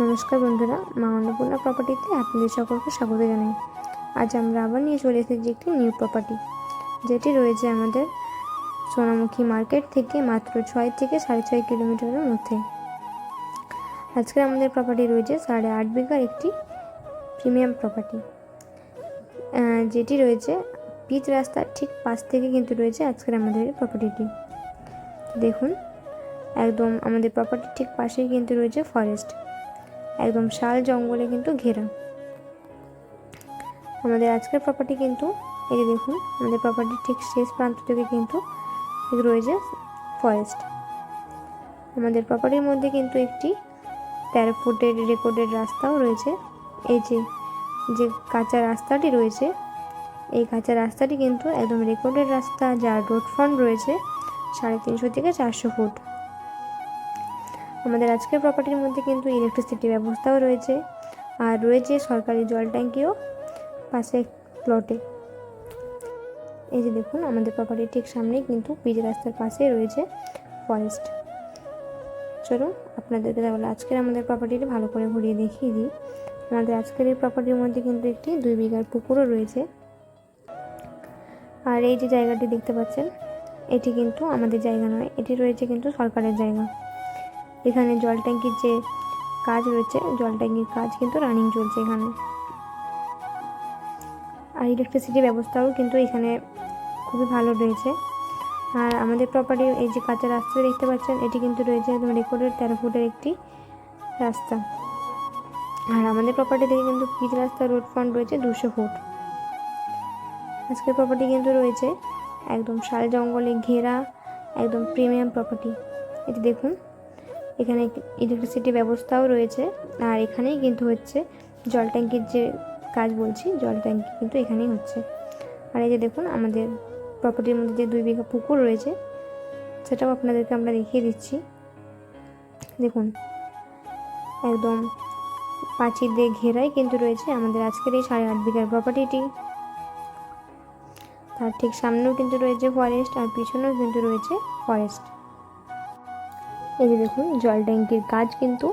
নমস্কার বন্ধুরা, মা অন্নপূর্ণা প্রপার্টিতে আপনাদের সকলকে স্বাগত জানাই। আজ আমরা আবার নিয়ে চলে এসেছি একটি নিউ প্রপার্টি যেটি রয়েছে আমাদের সোনামুখী মার্কেট থেকে মাত্র ছয় থেকে সাড়ে ছয় কিলোমিটারের মধ্যে। আজকে আমাদের প্রপার্টি রয়েছে সাড়ে আট বিঘার একটি প্রিমিয়াম প্রপার্টি যেটি রয়েছে পিচ রাস্তার ঠিক পাশ থেকে কিন্তু রয়েছে আজকের আমাদের প্রপার্টিটি দেখুন, একদম আমাদের প্রপার্টির ঠিক পাশেই কিন্তু রয়েছে ফরেস্ট একদম শাল জঙ্গলে কিন্তু ঘেরা। আমাদের আজকের প্রপার্টি কিন্তু এই যে দেখুন, আমাদের প্রপার্টির ঠিক শেষ প্রান্ত থেকে কিন্তু রয়েছে ফরেস্ট আমাদের প্রপার্টির মধ্যে কিন্তু একটি তেরো ফুটের রেকর্ডের রাস্তাও রয়েছে। এই যে যে কাঁচা রাস্তাটি রয়েছে, এই কাঁচা রাস্তাটি কিন্তু একদম রেকর্ডের রাস্তা, যার রোড ফ্রন্ট রয়েছে সাড়ে তিনশো থেকে চারশো ফুট। আমাদের আজকের প্রপার্টির মধ্যে কিন্তু ইলেকট্রিসিটি ব্যবস্থাও রয়েছে। আর রয়েছে সরকারি জল ট্যাঙ্কিও পাশে প্লটে এই যে দেখুন, আমাদের প্রপার্টির ঠিক সামনেই কিন্তু পিচ রাস্তার পাশে রয়েছে ফরেস্ট চলুন, আপনাদেরকে তাহলে আজকের আমাদের প্রপার্টিটি ভালো করে ঘুরিয়ে দেখিয়ে দিই। আমাদের আজকের এই প্রপার্টির মধ্যে কিন্তু একটি দুই বিঘার পুকুরও রয়েছে। আর এই যে জায়গাটি দেখতে পাচ্ছেন, এটি কিন্তু আমাদের জায়গা নয়, এটি রয়েছে কিন্তু সরকারের জায়গা। এখানে জল ট্যাঙ্কির যে কাজ রয়েছে, জল ট্যাঙ্কির কাজ কিন্তু রানিং চলছে এখানে। আর ইলেকট্রিসিটি ব্যবস্থাও কিন্তু এখানে খুবই ভালো রয়েছে। আর আমাদের প্রপার্টি এই যে কাঁচা রাস্তা দেখতে পাচ্ছেন, এটি কিন্তু রয়েছে একদম রেকর্ডের তেরো ফুটের একটি রাস্তা। আর আমাদের প্রপার্টি থেকে কিন্তু পিচ রাস্তা রোড ফ্রন্ট রয়েছে দুশো ফুট। আজকের প্রপার্টি কিন্তু রয়েছে একদম শাল জঙ্গলে ঘেরা, একদম প্রিমিয়াম প্রপার্টি এটি দেখুন। এখানে ইলেকট্রিসিটি ব্যবস্থাও রয়েছে। আর এখানেই কিন্তু হচ্ছে জল ট্যাঙ্কির যে কাজ বলছি, জল ট্যাঙ্কি কিন্তু এখানেই হচ্ছে। আর এই যে দেখুন, আমাদের প্রপার্টির মধ্যে যে দুই বিঘা পুকুর রয়েছে, সেটাও আপনাদেরকে আমরা দেখিয়ে দিচ্ছি। দেখুন, একদম পাঁচিল দিয়ে ঘেরাই কিন্তু রয়েছে আমাদের আজকের এই সাড়ে আট বিঘার প্রপার্টিটি তার ঠিক সামনেও কিন্তু রয়েছে ফরেস্ট আর পিছনেও কিন্তু রয়েছে ফরেস্ট এই যে দেখুন, জল ট্যাঙ্কির কাজ কিন্তু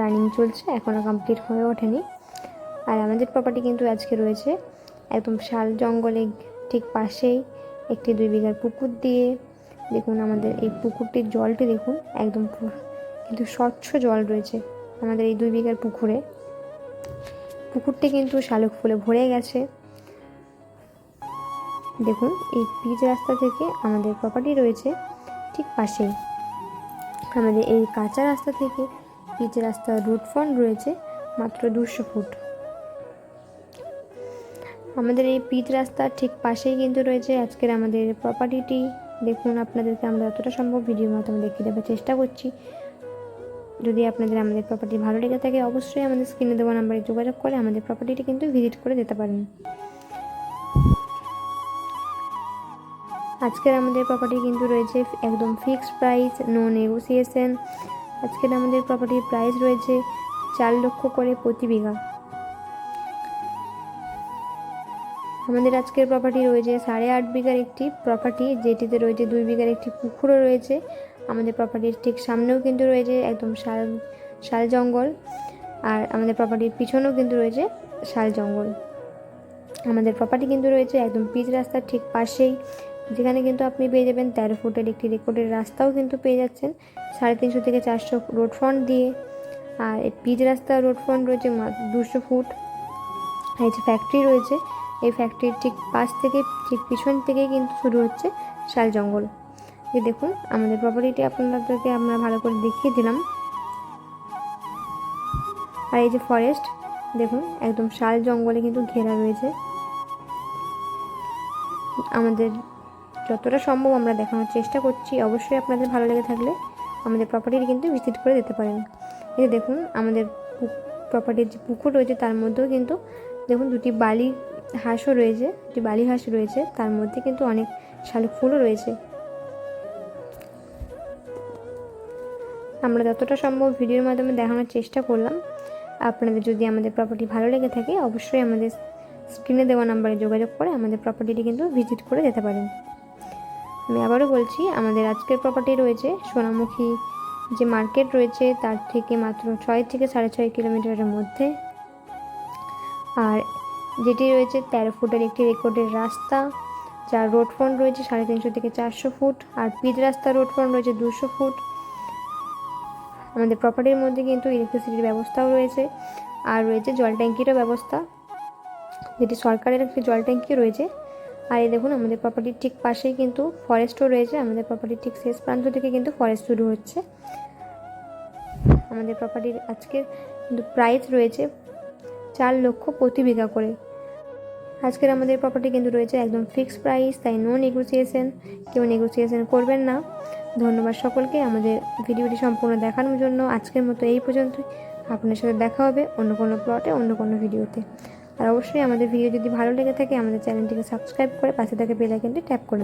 রানিং চলছে এখনও কমপ্লিট হয়ে ওঠেনি। আর আমাদের প্রপার্টি কিন্তু আজকে রয়েছে একদম শাল জঙ্গলে ঠিক পাশেই একটি দুই বিঘার পুকুর দিয়ে। দেখুন আমাদের এই পুকুরটির জলটি দেখুন, একদম কিন্তু স্বচ্ছ জল রয়েছে আমাদের এই দুই বিঘার পুকুরে। পুকুরটি কিন্তু শালুক ফুলে ভরে গেছে। দেখুন, এই পিচ রাস্তা থেকে আমাদের প্রপার্টি রয়েছে ঠিক পাশেই। আমাদের এই কাঁচা রাস্তা থেকে পিচ রাস্তার রুট ফ্রন্ট রয়েছে মাত্র দুশো ফুট। আমাদের এই পিচ রাস্তার ঠিক পাশেই কিন্তু রয়েছে আজকের আমাদের প্রপার্টিটি দেখুন, আপনাদেরকে আমরা যতটা সম্ভব ভিডিওর মাধ্যমে দেখিয়ে দেওয়ার চেষ্টা করছি। যদি আপনাদের আমাদের প্রপার্টি ভালো লেগে থাকে, অবশ্যই আমাদের স্ক্রিনে দেওয়া নাম্বারে যোগাযোগ করে আমাদের প্রপার্টিটি কিন্তু ভিজিট করে যেতে পারেন। আজকের আমাদের প্রপার্টি কিন্তু রয়েছে একদম ফিক্সড প্রাইস নো নেগোসিয়েশন আজকের আমাদের প্রপার্টির প্রাইস রয়েছে চার লক্ষ করে প্রতি বিঘা। আমাদের আজকের প্রপার্টি রয়েছে সাড়ে আট বিঘার একটি প্রপার্টি যেটিতে রয়েছে দুই বিঘার একটি পুকুরও রয়েছে। আমাদের প্রপার্টির ঠিক সামনেও কিন্তু রয়েছে একদম শাল শাল জঙ্গল, আর আমাদের প্রপার্টির পিছনেও কিন্তু রয়েছে শাল জঙ্গল। আমাদের প্রপার্টি কিন্তু রয়েছে একদম পিচ রাস্তার ঠিক পাশেই। যেখানে কিন্তু আপনি পেয়ে যাবেন তেরো ফুটের একটি রেকর্ডের রাস্তাও কিন্তু পেয়ে যাচ্ছেন, সাড়ে তিনশো থেকে চারশো রোড ফ্রন্ট দিয়ে। আর পিচ রাস্তা, রোড ফ্রন্ট রয়েছে দুশো ফুট। এই যে ফ্যাক্টরি রয়েছে, এই ফ্যাক্টরির ঠিক পাশ থেকে, ঠিক পিছন থেকেই কিন্তু শুরু হচ্ছে শাল জঙ্গল। এই দেখুন, আমাদের প্রপার্টিটি আপনাদেরকে আমরা ভালো করে দেখিয়ে দিলাম। আর এই যে ফরেস্ট দেখুন, একদম শাল জঙ্গলে কিন্তু ঘেরা রয়েছে। আমাদের যতটা সম্ভব আমরা দেখানোর চেষ্টা করছি, অবশ্যই আপনাদের ভালো লেগে থাকলে আমাদের প্রপার্টিটি কিন্তু ভিজিট করে যেতে পারেন। এই দেখুন, আমাদের প্রপার্টির যে পুকুর রয়েছে, তার মধ্যেও কিন্তু দেখুন দুটি বালি হাঁসও রয়েছে, দুটি বালি হাঁস রয়েছে, তার মধ্যে কিন্তু অনেক শালুক ফুলও রয়েছে। আমরা যতটা সম্ভব ভিডিওর মাধ্যমে দেখানোর চেষ্টা করলাম। আপনাদের যদি আমাদের প্রপার্টি ভালো লেগে থাকে, অবশ্যই আমাদের স্ক্রিনে দেওয়া নাম্বারে যোগাযোগ করে আমাদের প্রপার্টিটি কিন্তু ভিজিট করে যেতে পারেন। আমি আবারও বলছি, আমাদের আজকের প্রপার্টি রয়েছে সোনামুখী, যে মার্কেট রয়েছে তার থেকে মাত্র ছয় থেকে সাড়ে ছয় কিলোমিটারের মধ্যে। আর যেটি রয়েছে তেরো ফুটের একটি রেকর্ডের রাস্তা, যার রোড ফ্রন্ট রয়েছে সাড়ে তিনশো থেকে চারশো ফুট, আর পিচ রাস্তা রোড ফ্রন্ট রয়েছে দুশো ফুট। আমাদের প্রপার্টির মধ্যে কিন্তু ইলেকট্রিসিটির ব্যবস্থাও রয়েছে, আর রয়েছে জল ট্যাঙ্কিরও ব্যবস্থা। যেটি সরকারের একটি জল ট্যাঙ্কি রয়েছে আর এই দেখুন, আমাদের প্রপার্টির ঠিক পাশেই কিন্তু ফরেস্টও রয়েছে। আমাদের প্রপার্টির ঠিক শেষ প্রান্ত থেকে কিন্তু ফরেস্ট শুরু হচ্ছে। আমাদের প্রপার্টির আজকের কিন্তু প্রাইস রয়েছে চার লক্ষ প্রতি বিঘা করে। আজকের আমাদের প্রপার্টি কিন্তু রয়েছে একদম ফিক্সড প্রাইস তাই নো নেগোসিয়েশন কেউ নেগোসিয়েশন করবেন না। ধন্যবাদ সকলকে আমাদের ভিডিওটি সম্পূর্ণ দেখানোর জন্য। আজকের মতো এই পর্যন্তই। আপনার সাথে দেখা হবে অন্য কোনো প্লটে অন্য কোনো ভিডিওতে আর অবশ্যই আমাদের ভিডিও যদি ভালো লেগে থাকে, আমাদের চ্যানেলটিকে সাবস্ক্রাইব করে পাশে থাকে বেল আইকনটি ট্যাপ করে